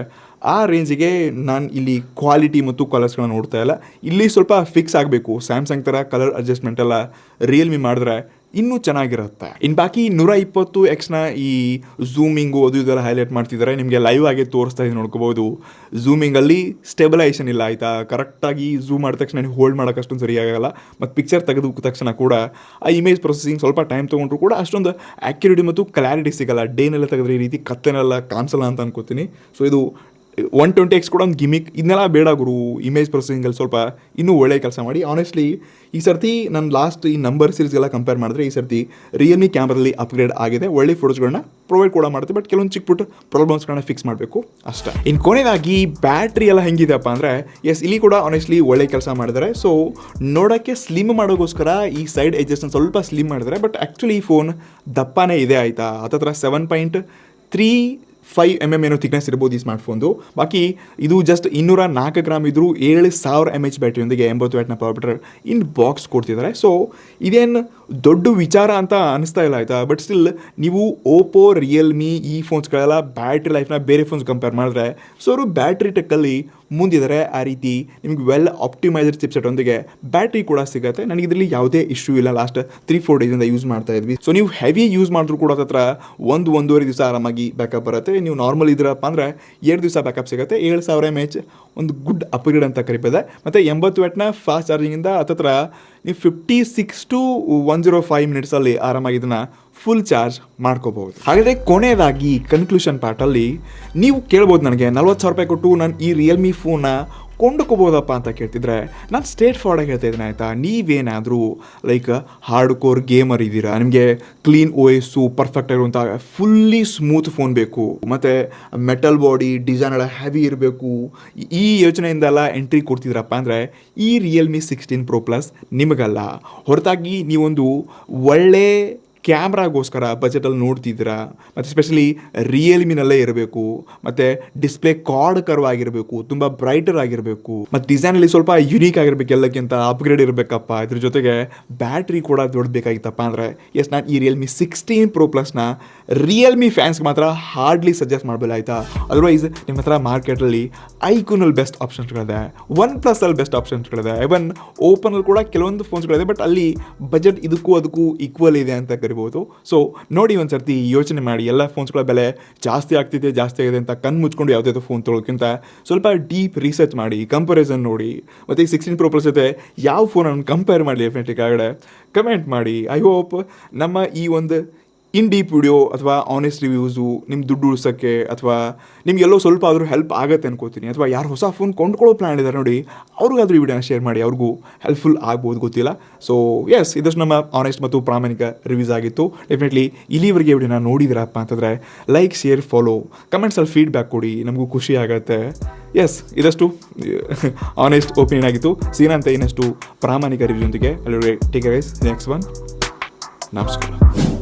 ಆ ರೇಂಜಿಗೆ ನಾನು ಇಲ್ಲಿ ಕ್ವಾಲಿಟಿ ಮತ್ತು ಕಲರ್ಸ್ಗಳನ್ನ ನೋಡ್ತಾ ಇಲ್ಲ. ಇಲ್ಲಿ ಸ್ವಲ್ಪ ಫಿಕ್ಸ್ ಆಗಬೇಕು. ಸ್ಯಾಮ್ಸಂಗ್ ಥರ ಕಲರ್ ಅಡ್ಜಸ್ಟ್ಮೆಂಟ್ ಎಲ್ಲ ರಿಯಲ್ಮಿ ಮಾಡಿದ್ರೆ ಇನ್ನೂ ಚೆನ್ನಾಗಿರುತ್ತೆ. ಇನ್ನು ಬಾಕಿ ನೂರ ಇಪ್ಪತ್ತು ಎಕ್ಸ್ನ ಈ ಝೂಮಿಂಗು ಅದು ಇದೆಲ್ಲ ಹೈಲೈಟ್ ಮಾಡ್ತಿದ್ದಾರೆ ನಿಮಗೆ ಲೈವ್ ಆಗಿ ತೋರಿಸ್ತಾ ಇದ್ದೀನಿ ನೋಡ್ಕೋಬೋದು. ಝೂಮಿಂಗಲ್ಲಿ ಸ್ಟೆಬಿಲೈಸೇಷನ್ ಇಲ್ಲ ಆಯಿತಾ? ಕರೆಕ್ಟಾಗಿ ಝೂಮ್ ಮಾಡಿದ ತಕ್ಷಣ ಹೋಲ್ಡ್ ಮಾಡೋಕೆ ಅಷ್ಟೊಂದು ಸರಿಯಾಗಲ್ಲ. ಮತ್ತು ಪಿಕ್ಚರ್ ತೆಗೆದು ತಕ್ಷಣ ಕೂಡ ಆ ಇಮೇಜ್ ಪ್ರೊಸೆಸಿಂಗ್ ಸ್ವಲ್ಪ ಟೈಮ್ ತೊಗೊಂಡ್ರು ಕೂಡ ಅಷ್ಟೊಂದು ಆ್ಯಕ್ಯುರೇಟಿ ಮತ್ತು ಕ್ಲಾರಿಟಿ ಸಿಗಲ್ಲ. ಡೇನೆಲ್ಲ ತೆಗೆದ್ರೆ ಈ ರೀತಿ ಕತ್ತೆನೆಲ್ಲ ಕಾಣಿಸಲ್ಲ ಅಂತ ಅನ್ಕೋತೀನಿ. ಸೊ ಇದು ಒನ್ ಟ್ವೆಂಟಿ ಎಕ್ಸ್ ಕೂಡ ಒಂದು ಗಿಮಿಕ್ ಇದನ್ನೆಲ್ಲ ಬೇಡ ಗುರು ಇಮೇಜ್ ಪ್ರೊಸೆಸಿಂಗಲ್ಲಿ ಸ್ವಲ್ಪ ಇನ್ನೂ ಒಳ್ಳೆ ಕೆಲಸ ಮಾಡಿ. ಆನೆಸ್ಟ್ಲಿ ಈ ಸರ್ತಿ ನಾನು ಲಾಸ್ಟ್ ಈ ನಂಬರ್ ಸೀರೀಸ್ಗೆಲ್ಲ ಕಂಪೇರ್ ಮಾಡಿದ್ರೆ ಈ ಸರ್ತಿ ರಿಯಲ್ಮಿ ಕ್ಯಾಮ್ರಲ್ಲಿ ಅಪ್ಗ್ರೇಡ್ ಆಗಿದೆ. ಒಳ್ಳೆ ಫೋಟೋಸ್ಗಳನ್ನ ಪ್ರೊವೈಡ್ ಕೂಡ ಮಾಡುತ್ತೆ. ಬಟ್ ಕೆಲವೊಂದು ಚಿಕ್ಕ ಪುಟ್ಟ ಪ್ರಾಬ್ಲಮ್ಸ್ಗಳನ್ನ ಫಿಕ್ಸ್ ಮಾಡಬೇಕು ಅಷ್ಟೇ. ಇನ್ನು ಕೊನೆಯದಾಗಿ ಬ್ಯಾಟ್ರಿ ಎಲ್ಲ ಹೆಂಗಿದೆಪ್ಪ ಅಂದರೆ ಎಸ್ ಇಲ್ಲಿ ಕೂಡ ಆನೆಸ್ಟ್ಲಿ ಒಳ್ಳೆ ಕೆಲಸ ಮಾಡಿದ್ದಾರೆ. ಸೊ ನೋಡೋಕ್ಕೆ ಸ್ಲಿಮ್ ಮಾಡೋಕ್ಕೋಸ್ಕರ ಈ ಸೈಡ್ ಎಡ್ಜಸ್ನ ಸ್ವಲ್ಪ ಸ್ಲಿಮ್ ಮಾಡಿದ್ದಾರೆ. ಬಟ್ ಆ್ಯಕ್ಚುಲಿ ಈ ಫೋನ್ ದಪ್ಪನೇ ಇದೆ ಆಯಿತಾ? ಹತ್ತತ್ರ seven point three five M M ಏನೋ ಥಿಕ್ನೆಸ್ ಇರ್ಬೋದು ಈ ಸ್ಮಾರ್ಟ್ಫೋನ್ದು ಬಾಕಿ ಇದು ಜಸ್ಟ್ ಇನ್ನೂರ ನಾಲ್ಕು ಗ್ರಾಮ್ ಇದ್ದರೂ ಏಳು ಸಾವಿರ ಎಂ ಎಚ್ ಬ್ಯಾಟ್ರಿಯೊಂದಿಗೆ ಎಂಬತ್ತು ವ್ಯಾಟ್ನ ಪವರ್ ಬಿಟ್ರೆ ಇನ್ ಬಾಕ್ಸ್ ಕೊಡ್ತಿದ್ದಾರೆ. ಸೊ ಇದೇನು ದೊಡ್ಡ ವಿಚಾರ ಅಂತ ಅನಿಸ್ತಾ ಇಲ್ಲ, ಆಯಿತಾ? ಬಟ್ ಸ್ಟಿಲ್ ನೀವು ಓಪೋ ರಿಯಲ್ಮಿ ಈ ಫೋನ್ಸ್ಗಳೆಲ್ಲ ಬ್ಯಾಟ್ರಿ ಲೈಫ್ನ ಬೇರೆ ಫೋನ್ಸ್ ಕಂಪೇರ್ ಮಾಡಿದ್ರೆ ಸೊ ಅವರು ಬ್ಯಾಟ್ರಿ ಟೆಕ್ಕಲ್ಲಿ ಮುಂದಿದ್ದಾರೆ ಆ ರೀತಿ ನಿಮ್ಗೆ ವೆಲ್ ಆಪ್ಟಿಮೈಸರ್ ಚಿಪ್ಸೆಟ್ ಒಂದಿಗೆ. ಬ್ಯಾಟ್ರಿ ಕೂಡ ಸಿಗುತ್ತೆ. ನನಗೆ ಇದರಲ್ಲಿ ಯಾವುದೇ ಇಶ್ಯೂ ಇಲ್ಲ. ಲಾಸ್ಟ್ ತ್ರೀ ಫೋರ್ ಡೇಸಿಂದ ಯೂಸ್ ಮಾಡ್ತಾ ಇದ್ವಿ. ಸೊ ನೀವು ಹೆವಿ ಯೂಸ್ ಮಾಡಿದ್ರು ಕೂಡ ಹತ್ರ ಒಂದು, ಒಂದೂವರೆ ದಿವಸ ಆರಾಮಾಗಿ ಬ್ಯಾಕಪ್ ಬರುತ್ತೆ. ನೀವು ನಾರ್ಮಲ್ ಇದ್ರಪ್ಪ ಅಂದರೆ ಎರಡು ದಿವಸ ಬ್ಯಾಕಪ್ ಸಿಗುತ್ತೆ. ಏಳು ಸಾವಿರ ಎಂ ಒಂದು ಗುಡ್ ಅಪ್ಗ್ರೇಡ್ ಅಂತ ಕರಿಪಿದೆ ಮತ್ತು ಎಂಬತ್ತು ವ್ಯಾಟ್ನ ಫಾಸ್ಟ್ ಚಾರ್ಜಿಂಗಿಂದ ಹತ್ತತ್ರ ನೀವು fifty six to one zero five ಮಿನಿಟ್ಸಲ್ಲಿ ಆರಾಮಾಗಿ ಇದನ್ನು ಫುಲ್ ಚಾರ್ಜ್ ಮಾಡ್ಕೋಬಹುದು. ಹಾಗಾದರೆ ಕೊನೆಯದಾಗಿ ಕನ್ಕ್ಲೂಷನ್ ಪಾರ್ಟಲ್ಲಿ ನೀವು ಕೇಳ್ಬೋದು ನನಗೆ ನಲ್ವತ್ತು ಸಾವಿರ ರೂಪಾಯಿ ಕೊಟ್ಟು ನಾನು ಈ ರಿಯಲ್ಮಿ ಫೋನ್ನ ಕೊಂಡ್ಕೋಬೋದಪ್ಪ ಅಂತ ಕೇಳ್ತಿದ್ರೆ, ನಾನು ಸ್ಟೇಟ್ ಫಾರ್ಡಾಗಿ ಹೇಳ್ತಾ ಇದ್ದೀನಿ ಆಯಿತಾ? ನೀವೇನಾದರೂ ಲೈಕ್ ಹಾರ್ಡ್ ಕೋರ್ ಗೇಮರ್ ಇದ್ದೀರಾ? ನಿಮಗೆ ಕ್ಲೀನ್ ಎಸ್ಸು ಪರ್ಫೆಕ್ಟ್ ಆಗಿರುವಂಥ ಫುಲ್ಲಿ ಸ್ಮೂತ್ ಫೋನ್ ಬೇಕು. ಮತ್ತು ಮೆಟಲ್ ಬಾಡಿ ಡಿಸೈನ್ ಎಲ್ಲ ಹೆವಿ ಇರಬೇಕು. ಈ ಯೋಚನೆಯಿಂದೆಲ್ಲ ಎಂಟ್ರಿ ಕೊಡ್ತಿದ್ರಪ್ಪ ಅಂದರೆ, ಈ ರಿಯಲ್ಮಿ ಸಿಕ್ಸ್ಟೀನ್ ಪ್ರೊ ಪ್ಲಸ್ ನಿಮಗಲ್ಲ. ಹೊರತಾಗಿ ನೀವೊಂದು ಒಳ್ಳೆ ಕ್ಯಾಮ್ರಾಗೋಸ್ಕರ ಬಜೆಟಲ್ಲಿ ನೋಡ್ತಿದ್ದೀರಾ? ಮತ್ತು ಸ್ಪೆಷಲಿ ರಿಯಲ್ಮಿನಲ್ಲೇ ಇರಬೇಕು, ಮತ್ತು ಡಿಸ್ಪ್ಲೇ ಕಾರ್ಡ್ ಕರ್ವ್ ಆಗಿರಬೇಕು, ತುಂಬ ಬ್ರೈಟರ್ ಆಗಿರಬೇಕು, ಮತ್ತು ಡಿಸೈನಲ್ಲಿ ಸ್ವಲ್ಪ ಯುನೀಕ್ ಆಗಿರಬೇಕು ಎಲ್ಲಕ್ಕಿಂತ ಅಪ್ಗ್ರೇಡ್ ಇರಬೇಕಪ್ಪ. ಇದ್ರ ಜೊತೆಗೆ ಬ್ಯಾಟ್ರಿ ಕೂಡ ದೊಡ್ಡಬೇಕಾಗಿತ್ತಪ್ಪ ಅಂದರೆ ಎಸ್ ನಾನು ಈ ರಿಯಲ್ಮಿ ಸಿಕ್ಸ್ಟೀನ್ ಪ್ರೋ ಪ್ಲಸ್ನ ರಿಯಲ್ಮಿ ಫ್ಯಾನ್ಸ್ಗೆ ಮಾತ್ರ ಹಾರ್ಡ್ಲಿ ಸಜೆಸ್ಟ್ ಮಾಡಬಲ್ಲ ಆಯಿತಾ? ಅದರ್ವೈಸ್ ನಿಮ್ಮ ಹತ್ರ ಮಾರ್ಕೆಟಲ್ಲಿ ಐಕೂನಲ್ಲಿ ಬೆಸ್ಟ್ ಆಪ್ಷನ್ಸ್ಗಳಿದೆ ಒನ್ ಪ್ಲಸ್ಸಲ್ಲಿ ಬೆಸ್ಟ್ ಆಪ್ಷನ್ಸ್ಗಳಿದೆ ಇವನ್ ಓಪನಲ್ಲಿ ಕೂಡ ಕೆಲವೊಂದು ಫೋನ್ಸ್ಗಳಿದೆ ಬಟ್ ಅಲ್ಲಿ ಬಜೆಟ್ ಇದಕ್ಕೂ ಅದಕ್ಕೂ ಈಕ್ವಲ್ ಇದೆ ಅಂತ ಕರಿಬೋದು ಸೊ ನೋಡಿ ಒಂದು ಸರ್ತಿ ಯೋಚನೆ ಮಾಡಿ. ಎಲ್ಲ ಫೋನ್ಸ್ಗಳ ಬೆಲೆ ಜಾಸ್ತಿ ಆಗ್ತಿದೆ, ಜಾಸ್ತಿ ಆಗಿದೆ ಅಂತ ಕಣ್ಣು ಮುಚ್ಕೊಂಡು ಯಾವುದಾದ್ರು ಫೋನ್ ತೊಳೋಕ್ಕಿಂತ ಸ್ವಲ್ಪ ಡೀಪ್ ರಿಸರ್ಚ್ ಮಾಡಿ ಕಂಪಾರಿಸನ್ ನೋಡಿ. ಮತ್ತು ಈ ಸಿಕ್ಸ್ಟೀನ್ ಪ್ರೋ ಪ್ಲಸ್ ಜೊತೆ ಯಾವ ಫೋನನ್ನು ಕಂಪೇರ್ ಮಾಡಿ ಡೆಫಿನೆಟ್ಲಿ ಕಾಗಡೆ ಕಮೆಂಟ್ ಮಾಡಿ. ಐ ಹೋಪ್ ನಮ್ಮ ಈ ಒಂದು ಇನ್ ಡೀಪ್ ವಿಡಿಯೋ ಅಥವಾ ಆನೆಸ್ಟ್ ರಿವ್ಯೂಸು ನಿಮ್ಮ ದುಡ್ಡು ಉಳಿಸೋಕ್ಕೆ ಅಥವಾ ನಿಮಗೆಲ್ಲೋ ಸ್ವಲ್ಪ ಆದರೂ ಹೆಲ್ಪ್ ಆಗುತ್ತೆ ಅನ್ಕೋತೀನಿ. ಅಥವಾ ಯಾರು ಹೊಸ ಫೋನ್ ಕೊಂಡ್ಕೊಳ್ಳೋ ಪ್ಲ್ಯಾನ್ ಇದ್ದಾರೆ ನೋಡಿ, ಅವ್ರಿಗಾದರೂ ಈ ವಿಡಿಯೋನ ಶೇರ್ ಮಾಡಿ, ಅವ್ರಿಗೂ ಹೆಲ್ಪ್ಫುಲ್ ಆಗ್ಬೋದು ಗೊತ್ತಿಲ್ಲ. ಸೊ ಎಸ್ ಇದಷ್ಟು ನಮ್ಮ ಆನೆಸ್ಟ್ ಮತ್ತು ಪ್ರಾಮಾಣಿಕ ರಿವ್ಯೂಸ್ ಆಗಿತ್ತು. ಡೆಫಿನೆಟ್ಲಿ ಇಲ್ಲಿವರೆಗೆ ವಿಡಿಯೋನ ನೋಡಿದಿರಪ್ಪ ಅಂತಂದರೆ ಲೈಕ್ ಶೇರ್ ಫಾಲೋ ಕಮೆಂಟ್ಸಲ್ಲಿ ಫೀಡ್ಬ್ಯಾಕ್ ಕೊಡಿ, ನಮಗೂ ಖುಷಿ ಆಗುತ್ತೆ. ಎಸ್ ಇದಷ್ಟು [LAUGHS] ಆನೆಸ್ಟ್ ಒಪಿನಿಯನ್ ಆಗಿತ್ತು. ಸೀನಾ ಅಂತ ಇನ್ನಷ್ಟು ಪ್ರಾಮಾಣಿಕ ರಿವ್ಯೂಂದಿಗೆ ಅಲ್ಲಿ ಟೇಕ್ ಗೈಸ್ ನೆಕ್ಸ್ಟ್ ಒನ್ ನಮಸ್ಕಾರ.